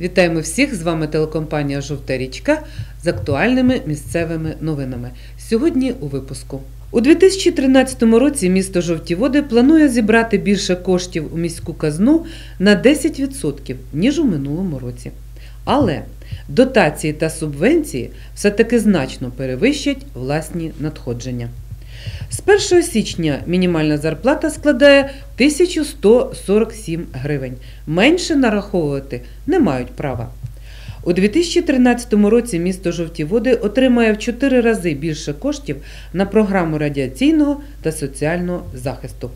Вітаємо всіх! З вами телекомпанія Жовта річка з актуальними місцевими новинами. Сьогодні у випуску. У 2013 році місто Жовті Води планує зібрати більше коштів у міську казну на 10%, ніж у минулому році. Але дотації та субвенції все-таки значно перевищать власні надходження. З 1 січня мінімальна зарплата складає 1147 гривень. Менше нараховувати не мають права. У 2013 році місто Жовті Води отримає в 4 рази більше коштів на програму радіаційного та соціального захисту.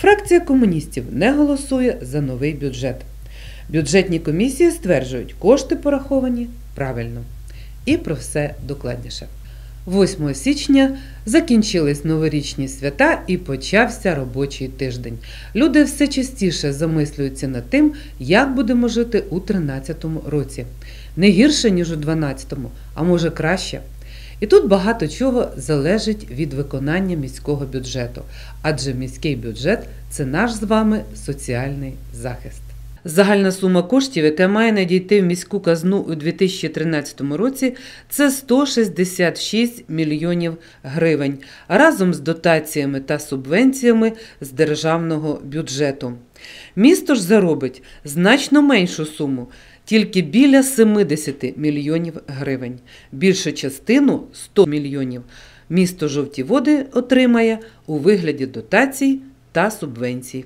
Фракція комуністів не голосує за новий бюджет. Бюджетні комісії стверджують, кошти пораховані правильно. І про все докладніше. 8 січня закінчились новорічні свята і почався робочий тиждень. Люди все частіше замислюються над тим, як будемо жити у 2013 році. Не гірше, ніж у 2012, а може краще. І тут багато чого залежить від виконання міського бюджету, адже міський бюджет це наш з вами соціальний захист. Загальна сума коштів, яка має надійти в міську казну у 2013 році, це 166 мільйонів гривень разом з дотаціями та субвенціями з державного бюджету. Місто ж заробить значно меншу суму. Тільки біля 70 мільйонів гривень. Більшу частину 100 мільйонів місто жовті води отримає у вигляді дотацій та субвенцій.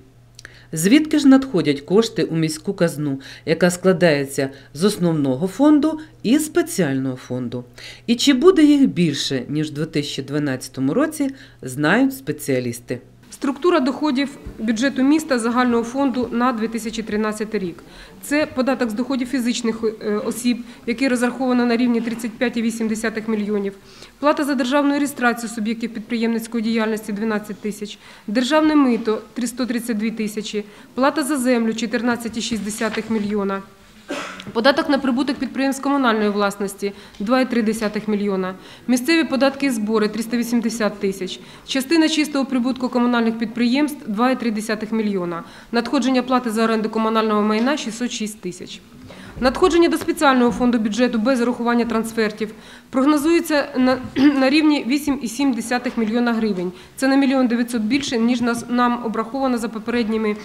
Звідки ж надходять кошти у міську казну, яка складається з основного фонду і спеціального фонду? І чи буде їх більше, ніж у 2012 році, знають спеціалісти. Структура доходів бюджету міста загального фонду на 2013 рік. Це податок з доходів фізичних е, осіб, який розраховано на рівні 35,8 мільйонів. Плата за державну реєстрацію суб'єктів підприємницької діяльності 12 тисяч, державне мито 332 тисячі, плата за землю 14,6 мільйона. Податок на прибуток підприємств комунальної власності 2,3 мільйона. Місцеві податки і збори 380 тисяч. Частина чистого прибутку комунальних підприємств 2,3 мільйона. Надходження плати за оренду комунального майна 606 тисяч. Надходження до спеціального фонду бюджету без урахування трансфертів прогнозується на, рівні 8,7 мільйона гривень. Це на мільйон 900 більше, ніж нам обраховано за попередніми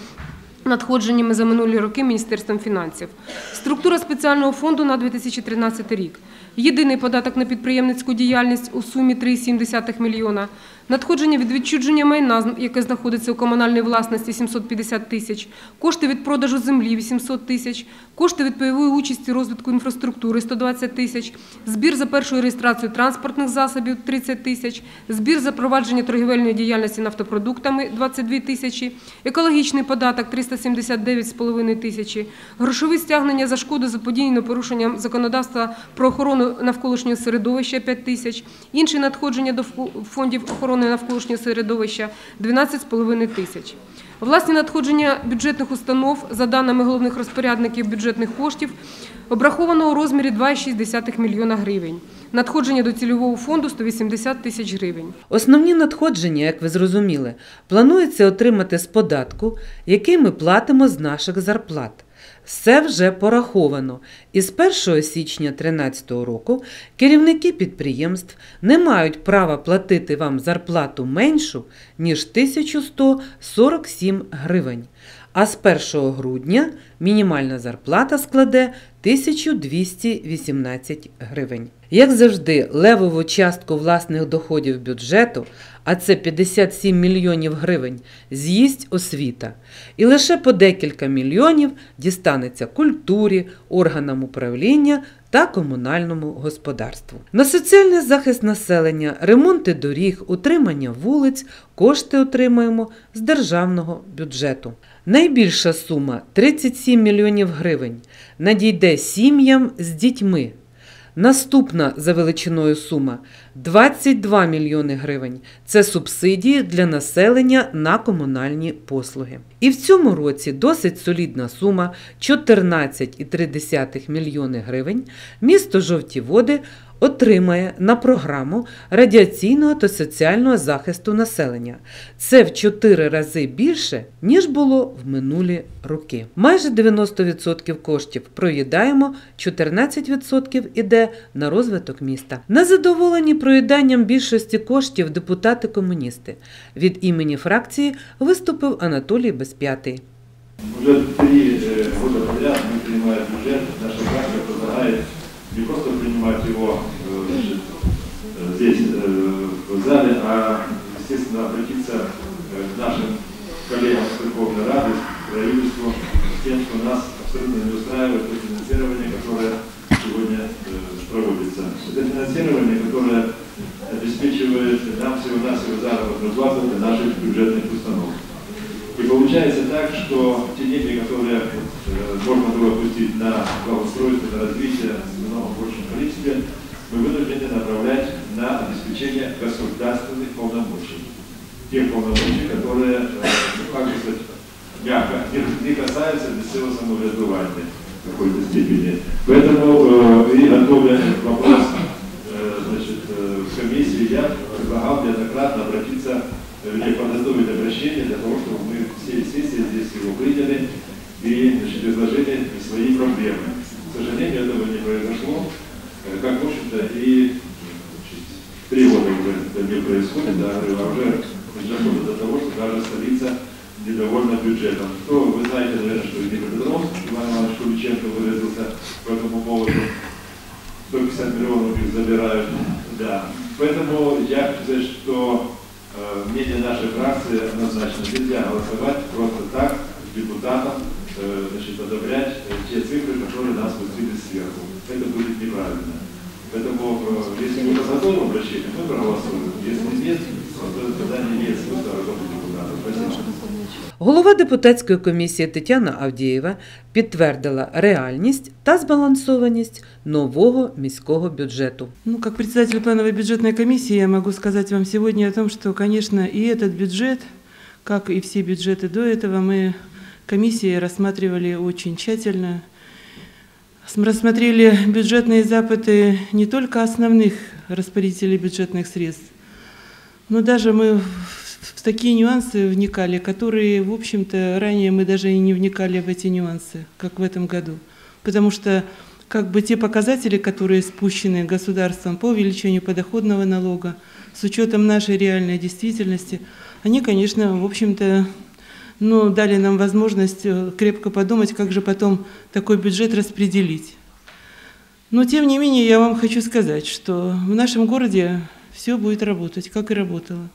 надходженнями за минулі роки Міністерством фінансів. Структура спеціального фонду на 2013 рік. Єдиний податок на підприємницьку діяльність у сумі 3,7 мільйона. Надходження від відчудження майна, яке знаходиться у комунальній власності 750 тисяч, кошти від продажу землі 800 тисяч, кошти від пайової участі розвитку інфраструктури 120 тисяч, збір за першу реєстрацію транспортних засобів 30 тисяч, збір за провадження торгівельної діяльності нафтопродуктами 22 тисячі, екологічний податок 379,5 тисячі, грошові стягнення за шкоду заподіяно порушенням законодавства про охорону навколишнього середовища 5 тисяч, інші надходження до фондів охорони навколишнього середовища 12,5 тисяч. Власні надходження бюджетних установ, за даними головних розпорядників бюджетних коштів, обраховано у розмірі 2,6 мільйона гривень. Надходження до цільового фонду 180 тисяч гривень. Основні надходження, як ви зрозуміли, планується отримати з податку, який ми платимо з наших зарплат. Все вже пораховано, і з 1 січня 2013 року керівники підприємств не мають права платити вам зарплату меншу, ніж 1147 гривень. А з 1 грудня мінімальна зарплата складе 1218 гривень. Як завжди, левову частку власних доходів бюджету, а це 57 мільйонів гривень, з'їсть освіта. І лише по декілька мільйонів дістанеться культурі, органам управління та комунальному господарству. На соціальний захист населення, ремонти доріг, утримання вулиць кошти отримуємо з державного бюджету. Найбільша сума 37 мільйонів гривень надійде сім'ям з дітьми. Наступна за величиною сума 22 мільйони гривень. Це субсидії для населення на комунальні послуги. І в цьому році досить солідна сума 14,3 мільйони гривень. Місто жовті води отримає на програму радіаційного та соціального захисту населення. Це в 4 рази більше, ніж було в минулі роки. Майже 90% коштів проїдаємо, 14% іде на розвиток міста. Незадоволені проїданням більшості коштів депутати-комуністи. Від імені фракції виступив Анатолій Безп'ятий. Уже три года подряд мы принимаем бюджет, наша фракция предлагает не просто принимать его значит, э, здесь, э, в зале, а, естественно, обратиться э, к нашим коллегам с Верховной Рады, к правительству, с тем, что нас абсолютно не устраивает то финансирование, которое сегодня проводится. Это финансирование, которое обеспечивает нам всего-навсего заработную плату для наших бюджетных установ. И получается так, что те деньги, которые э, можно было пустить на благоустройство, на развитие в намного большем количестве, мы вынуждены направлять на обеспечение государственных полномочий. Тех полномочий, которые, э, ну, как бы сказать, мягко, не, не касаются местного самоврядування в какой-то степени. Поэтому э, и готовя вопрос э, значит, э, в комиссии, я предлагал неоднократно обратиться вернее, подготовить обращение для того, чтобы мы все сессии здесь его приняли и значит, изложили свои проблемы. К сожалению, этого не произошло, э, как, в общем-то, и три года уже это не происходит, да, а уже доходит до того, что даже столица недовольна бюджетом. То вы знаете, наверное, что Днепропетровск, Иван Иванович Куличенко выразился по этому поводу. 150 миллионов их забирают. Да. Поэтому я хочу сказать, что э, мнение нашей фракции однозначно нельзя голосовать просто так депутатам, э, значит, одобрять э, те цифры, которые нас пустили сверху. Это будет неправильно. Поэтому, э, если мы готовы обращение, мы проголосуем. Если нет, то тогда не имеет смысла работать. Голова депутатської комісії Тетяна Авдієва підтвердила реальність та збалансованість нового міського бюджету. Ну, как председатель плановой бюджетной комиссии, я могу сказать вам сегодня о том, что, конечно, и этот бюджет, как и все бюджеты до этого, мы комиссией рассматривали очень тщательно. См- Рассмотрели бюджетные запыты не только основных распорядителей бюджетных средств, но даже мы в в такие нюансы вникали, которые, в общем-то, ранее мы даже и не вникали в эти нюансы, как в этом году. Потому что как бы те показатели, которые спущены государством по увеличению подоходного налога, с учетом нашей реальной действительности, они, конечно, в общем-то, ну, дали нам возможность э, крепко подумать, как же потом такой бюджет распределить. Но, тем не менее, я вам хочу сказать, что в нашем городе все будет работать, как и работало.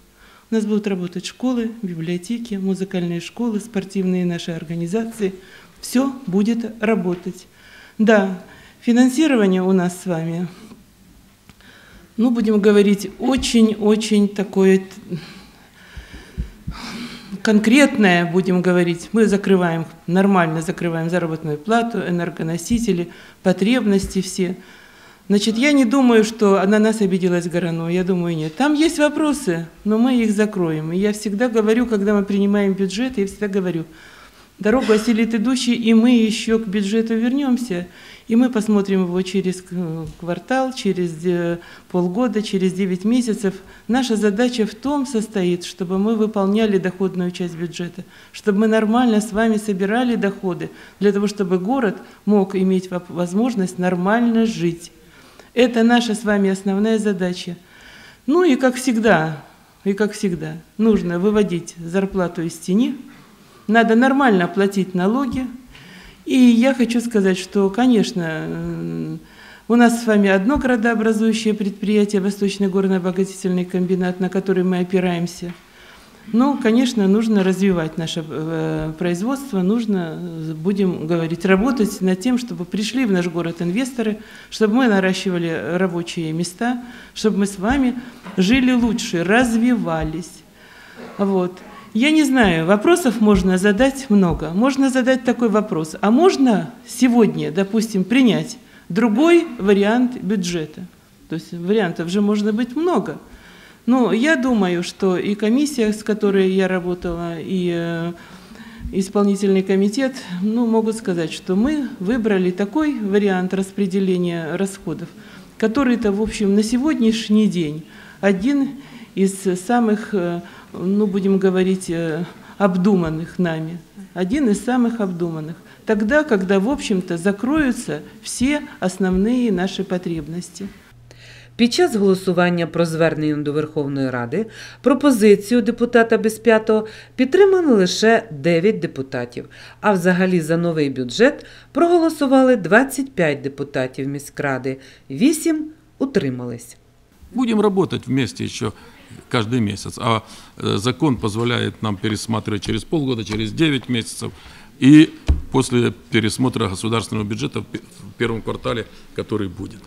У нас будут работать школы, библиотеки, музыкальные школы, спортивные наши организации. Все будет работать. Да, финансирование у нас с вами, ну, будем говорить, очень-очень такое конкретное, будем говорить. Мы закрываем, нормально закрываем заработную плату, энергоносители, потребности все. Значит, я не думаю, что на нас обиделась Горано, я думаю, нет. Там есть вопросы, но мы их закроем. И я всегда говорю, когда мы принимаем бюджет, я всегда говорю, дорогу осилит идущий, и мы еще к бюджету вернемся, и мы посмотрим его через э, квартал, через э, полгода, через 9 месяцев. Наша задача в том состоит, чтобы мы выполняли доходную часть бюджета, чтобы мы нормально с вами собирали доходы, для того, чтобы город мог иметь возможность нормально жить. Это наша с вами основная задача. Ну и как всегда, и как всегда, нужно выводить зарплату из тени, надо нормально платить налоги. И я хочу сказать, что, конечно, у нас с вами одно градообразующее предприятие, Восточный горно-обогатительный комбинат, на который мы опираемся. Ну, конечно, нужно развивать наше э, производство, нужно, э, будем говорить, работать над тем, чтобы пришли в наш город инвесторы, чтобы мы наращивали рабочие места, чтобы мы с вами жили лучше, развивались. Вот. Я не знаю, вопросов можно задать много. Можно задать такой вопрос. А можно сегодня, допустим, принять другой вариант бюджета? То есть вариантов же можно быть много. Но я думаю, что и комиссия, с которой я работала, и э, исполнительный комитет, ну, могут сказать, что мы выбрали такой вариант распределения расходов, который-то, в общем, на сегодняшний день один из самых, э, ну, будем говорить, э, обдуманных нами. Один из самых обдуманных. Тогда, когда, в общем-то, закроются все основные наши потребности. Під час голосування про звернення до Верховної Ради пропозицію депутата Безп'ятого підтримали лише 9 депутатів, а взагалі за новий бюджет проголосували 25 депутатів міськради, 8 утримались. Будем работать вместе еще каждый месяц. А э, закон позволяет нам пересматривать через полгода, через 9 месяцев. И после пересмотра государственного бюджета в пе- в первом квартале, который будет.